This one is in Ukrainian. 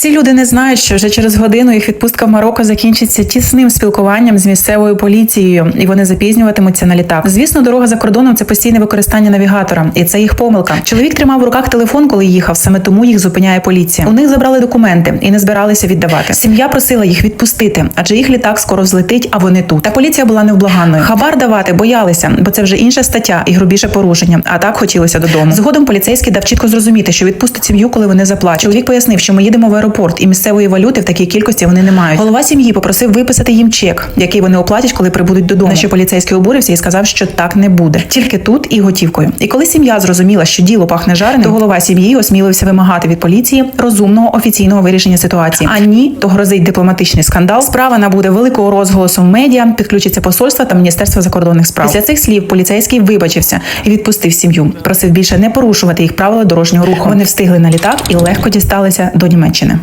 Ці люди не знають, що вже через годину їх відпустка в Марокко закінчиться тісним спілкуванням з місцевою поліцією, і вони запізнюватимуться на літак. Звісно, дорога за кордоном це постійне використання навігатора, і це їх помилка. Чоловік тримав в руках телефон, коли їхав. Саме тому їх зупиняє поліція. У них забрали документи і не збиралися віддавати. Сім'я просила їх відпустити, адже їх літак скоро взлетить, а вони тут. Та поліція була невблаганною. Хабар давати боялися, бо це вже інша стаття і грубіше порушення. А так хотілося додому. Згодом поліцейський дав чітко зрозуміти, що відпустить сім'ю, коли вони заплачуть. Чоловік пояснив, що ми їдемо в аеропорт, і місцевої валюти в такій кількості вони не мають. Голова сім'ї попросив виписати їм чек, який вони оплатять, коли прибудуть додому. На що поліцейський обурився і сказав, що так не буде, тільки тут і готівкою. І коли сім'я зрозуміла, що діло пахне жареним, то голова сім'ї осмілився вимагати від поліції розумного офіційного вирішення ситуації. А ні, то грозить дипломатичний скандал. Справа набуде великого розголосу в медіа, підключиться посольство та міністерство закордонних справ. Після цих слів поліцейський вибачився і відпустив сім'ю. Просив більше не порушувати їх правила дорожнього руху. Вони встигли на літак і легко дісталися до Німеччини.